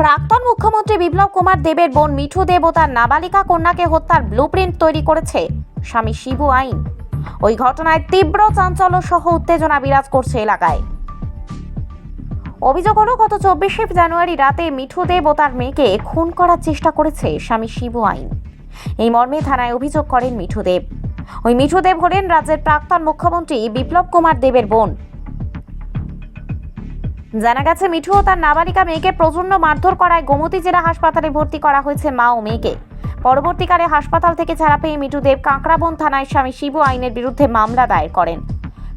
প্রাক্তন মুখ্যমন্ত্রী বিপ্লব কুমার দেবের বোন মিঠু দেব ও তার নাবালিকা কন্যাকে হত্যার ব্লুপ্রিন্ট তৈরি করেছে স্বামী শিবু আইন। ওই ঘটনায় তীব্র চাঞ্চল্য সহ উত্তেজনা বিরাজ করছে এলাকায়। অভিযোগ হলো, গত চব্বিশে জানুয়ারি রাতে মিঠু দেব ও তার মেয়েকে খুন করার চেষ্টা করেছে স্বামী শিবু আইন। এই মর্মে থানায় অভিযোগ করেন মিঠু দেব। ওই মিঠু দেব হলেন রাজ্যের প্রাক্তন মুখ্যমন্ত্রী বিপ্লব কুমার দেবের বোন। জানা গেছে, মিঠু ও তার নাবালিকা মেয়েকে প্রচণ্ড মারধর করায় গোমতী জেলা হাসপাতালে ভর্তি করা হয়েছে মা ও মেয়েকে। পরবর্তীকালে হাসপাতাল থেকে ছাড়া পেয়ে মিঠু দেব কাঁকড়াবন থানায় স্বামী শিবু আইনের বিরুদ্ধে মামলা দায়ের করেন।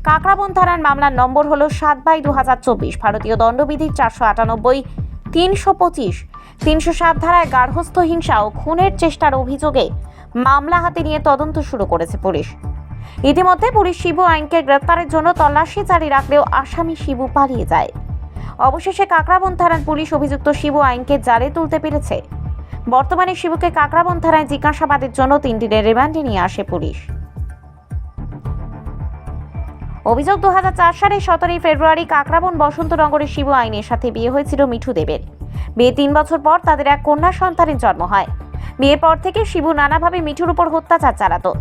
কাঁকড়াবন থানার মামলার নম্বর হল সাত বাই দু হাজার চব্বিশ, ভারতীয় দণ্ডবিধির চারশো আটানব্বই, তিনশো পঁচিশ, তিনশো সাত ধারায় গার্হস্থ্য হিংসা ও খুনের চেষ্টার অভিযোগে মামলা হাতে নিয়ে তদন্ত শুরু করেছে পুলিশ। ইতিমধ্যে পুলিশ শিবু আইনকে গ্রেপ্তারের জন্য তল্লাশি জারি রাখলেও আসামি শিবু পালিয়ে যায়। অবশেষে কাকরাবন থানার পুলিশ অভিযুক্ত শিবু আইনকে জালে তুলতে পেরেছে। বর্তমানে শিবুকে কাকরাবন থানায় জিজ্ঞাসাবাদের জন্য তিন দিনের রিমান্ডে নিয়ে আসে পুলিশ। অভিযোগ দু সালের সতেরোই ফেব্রুয়ারি কাকরাবন বসন্তনগরের শিবু আইনের সাথে বিয়ে হয়েছিল মিঠু দেবের। বিয়ে তিন বছর পর তাদের এক কন্যা সন্তানের জন্ম হয়। বিয়ের পর থেকে শিবু নানাভাবে মিঠুর উপর অত্যাচার চালাতো।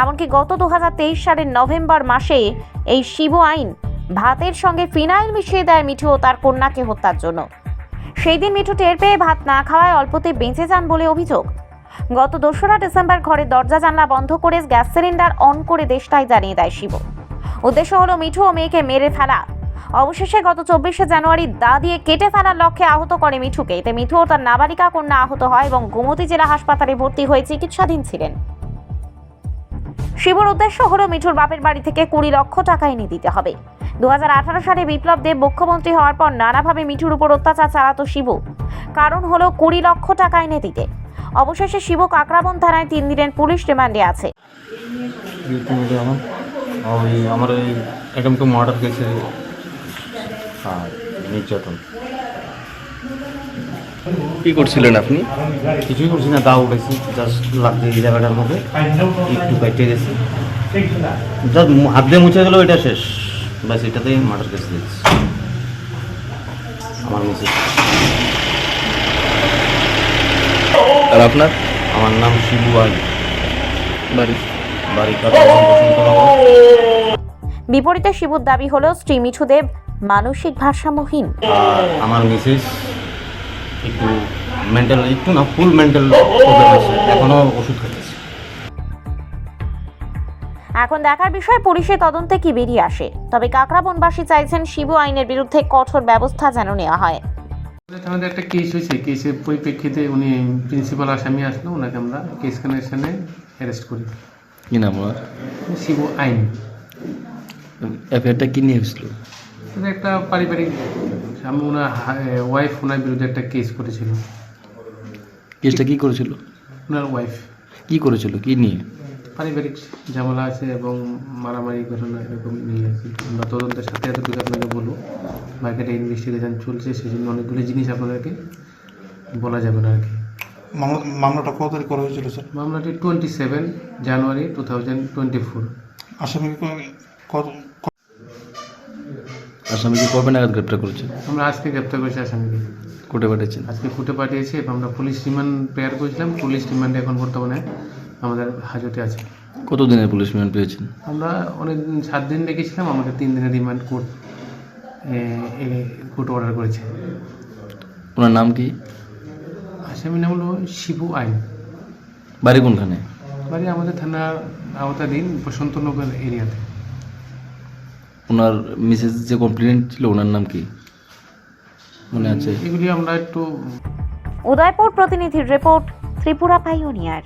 এমনকি গত দুহাজার তেইশ সালের নভেম্বর মাসে এই শিবু আইন ভাতের সঙ্গে ফিনাইল মিশিয়ে দেয় মিঠু ও তার কন্যাকে হত্যার জন্য। সেই দিন মিঠু টের পেয়ে ভাত না খাওয়ায় অল্পতে বেঁচে যান বলে অভিযোগ। গত দোসরা ডিসেম্বর ঘরের দরজা জানলা বন্ধ করে গ্যাস সিলিন্ডার অন করে দেশটাই জানিয়ে দেয় শিব। উদ্দেশ্য হলো মিঠু ও মেয়েকে মেরে ফেলা। অবশেষে গত চব্বিশে জানুয়ারি দা দিয়ে কেটে ফেলার লক্ষ্যে আহত করে মিঠুকে। এতে মিঠু ও তার নাবালিকা কন্যা আহত হয় এবং গোমতী জেলা হাসপাতালে ভর্তি হয়ে চিকিৎসাধীন ছিলেন। শিবর উদ্দেশ্য হলো মিঠুর বাপের বাড়ি থেকে কুড়ি লক্ষ টাকা এনে দিতে হবে। দু হাজার আঠারো সালে বিপ্লব দেব মুখ্যমন্ত্রী হওয়ার পর নানাভাবে মিঠুর উপর অত্যাচার চালাতো শিবু। কারণ হলো কুড়ি লক্ষ টাকা এনে দিতে। অবশেষে শিবু কাকরাবন থানায় তিন দিনের পুলিশ রিমান্ডে আছে। আমার ওই আমার ওই অ্যাটেম্প টু মার্ডার কেসে আর নির্যাতন। কি করছিলেন আপনি? কিছুই করছি না দা উঠেছি। জাস্ট লাগছে এই জায়গাটার মধ্যে। একটু কেটে গেছি। জাস্ট হাত দিয়ে মুছে গেলো এটা শেষ। ব্যাস এটাতেই মার্ডার কেস দিয়েছি। আমার মিসেস। আর আপনার? আমার নাম শিবু আই বাড়ি? বাড়ি বিপরীতে শিবুর দাবি হলো শ্রী মিঠু দেব মানসিক ভারসাম্যহীন। আর আমার মিসেস একটু মেন্টাল একটু না ফুল মেন্টাল প্রবলেম আছে। এখনও ওষুধ খাচ্ছি। এখন দেখার বিষয় পুলিশের তদন্তে কি বেরিয়ে আসে? তবে কাকরাবনবাসী চাইছেন শিবু আইনের বিরুদ্ধে কঠোর ব্যবস্থা যেন নেওয়া হয়। আমাদের একটা কেস হয়েছে। কেসের পরিপ্রেক্ষিতে উনি প্রিন্সিপাল আসামি আসলো ওনাকে আমরা কেস কানেকশনে অ্যারেস্ট করি। কি নাম আমার শিবু আইন। অ্যাফেয়ারটা কি নিয়ে হয়েছিল? একটা পারিবারিক আমি ওনার ওয়াইফ ওনার বিরুদ্ধে একটা কেস করেছিল। কেসটা কি করেছিল? ওনার ওয়াইফ কি করেছিল? কি নিয়ে? পারিবারিক ঝামেলা আছে এবং মারামারি ঘটনা এরকম নিয়ে আর কি আমরা তদন্তের সাথে এতটুকু আপনাকে বলব। মার্কেটে ইনভেস্টিগেশন চলছে সেই জন্য অনেকগুলো জিনিস আপনাদেরকে বলা যাবে না আর কি। মামলা মামলাটা কত তারিখ করা হয়েছিল স্যার? মামলাটি twenty seven January two thousand twenty four আসামিকে কত আসামিকে কবে নাগাদ গ্রেপ্তার করেছে? আমরা আজকে গ্রেপ্তার করেছি আসামিকে। কোর্টে পাঠিয়েছেন? আজকে কোর্টে পাঠিয়েছি এবং আমরা পুলিশ রিমান্ড প্রেয়ার করেছিলাম। পুলিশ রিমান্ডে এখন বর্তমানে আমাদের হাজতে আছে। কত দিনের পুলিশ রিমান্ড পেয়েছেন? আমরা অনেক দিন সাত দিন রেখেছিলাম আমাকে তিন দিনের রিমান্ড কোর্ট কোর্ট অর্ডার করেছে। ওনার নাম কি? আসামি নাম হলো শিবু আইন। বাড়ি কোনখানে? বাড়ি আমাদের থানার আওতাধীন বসন্তনগর এরিয়াতে। ওনার মিসেস যে কমপ্লেন ছিল ওনার নাম কি? মনে আছে? এগুলি আমরা একটু উদয়পুর প্রতিনিধির রিপোর্ট ত্রিপুরা পাইওনিয়ার